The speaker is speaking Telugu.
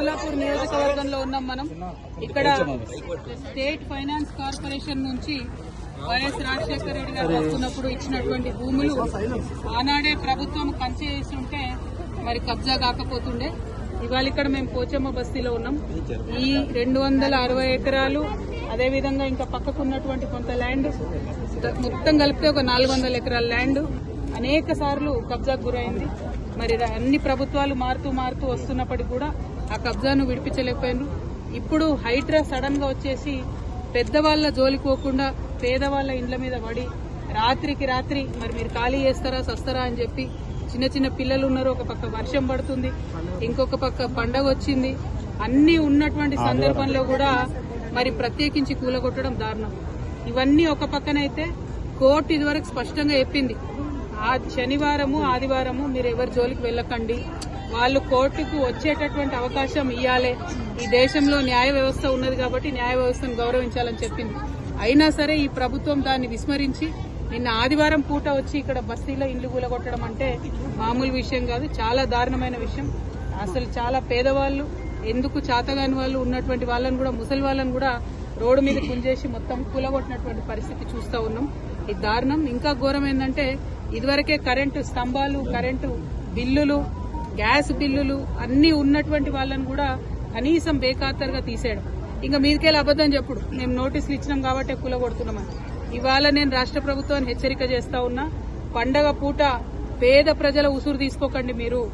అబ్దుల్లాపూర్ నియోజకవర్గంలో ఉన్నాం మనం. ఇక్కడ స్టేట్ ఫైనాన్స్ కార్పొరేషన్ నుంచి వైఎస్ రాజశేఖర రెడ్డి గారు వస్తున్నప్పుడు ఇచ్చినటువంటి భూములు ఆనాడే ప్రభుత్వం కంచె చేసి ఉంటే మరి కబ్జా కాకపోతుండే. ఇవాళ ఇక్కడ మేము పోచమ్మ బస్తీలో ఉన్నాం. ఈ రెండు వందల అరవై ఎకరాలు అదేవిధంగా ఇంకా పక్కకు ఉన్నటువంటి కొంత ల్యాండ్ మొత్తం కలిపితే ఒక నాలుగు వందల ఎకరాల ల్యాండ్. అనేక సార్లు కబ్జాకు గురైంది. మరి అన్ని ప్రభుత్వాలు మారుతూ మారుతూ వస్తున్నప్పటికీ కూడా ఆ కబ్జాను విడిపించలేకపోయినారు. ఇప్పుడు హైడ్రా సడన్గా వచ్చేసి పెద్దవాళ్ళ జోలికోకుండా పేదవాళ్ళ ఇండ్ల మీద పడి రాత్రికి రాత్రి మరి మీరు ఖాళీ చేస్తారా సస్తారా అని చెప్పి చిన్న చిన్న పిల్లలు ఉన్నారు. ఒక పక్క వర్షం పడుతుంది ఇంకొక పక్క పండగ వచ్చింది. అన్ని ఉన్నటువంటి సందర్భంలో కూడా మరి ప్రత్యేకించి కూలగొట్టడం దారుణం. ఇవన్నీ ఒక పక్కనైతే కోర్టు ఇదివరకు స్పష్టంగా చెప్పింది. ఆ శనివారము ఆదివారము మీరు ఎవరి జోలికి వెళ్ళకండి వాళ్ళు కోర్టుకు వచ్చేటటువంటి అవకాశం ఇవ్వాలి ఈ దేశంలో న్యాయ వ్యవస్థ ఉన్నది కాబట్టి న్యాయ వ్యవస్థను గౌరవించాలని చెప్పింది. అయినా సరే ఈ ప్రభుత్వం దాన్ని విస్మరించి నిన్న ఆదివారం పూట వచ్చి ఇక్కడ బస్తీలో ఇల్లు కూలగొట్టడం అంటే మామూలు విషయం కాదు చాలా దారుణమైన విషయం. అసలు చాలా పేదవాళ్ళు ఎందుకు చాతగాని వాళ్ళు ఉన్నటువంటి వాళ్ళని కూడా ముసలి వాళ్ళని కూడా రోడ్డు మీద కుంజేసి మొత్తం కూలగొట్టినటువంటి పరిస్థితి చూస్తూ ఉన్నాం. ఈ దారుణం. ఇంకా ఘోరం ఏంటంటే ఇదివరకే కరెంటు స్తంభాలు కరెంటు బిల్లులు గ్యాస్ బిల్లులు అన్ని ఉన్నటువంటి వాళ్ళని కూడా కనీసం బేఖాతరుగా తీసేయడం. ఇంకా మీదికెళ్ళి అబద్ధం చెప్పుడు. మేము నోటీసులు ఇచ్చినాం కాబట్టి కూలగొడుతున్నామని. ఇవాళ నేను రాష్ట్ర ప్రభుత్వాన్ని హెచ్చరిక చేస్తా ఉన్నా పండగ పూట పేద ప్రజల ఉసురు తీసుకోకండి మీరు.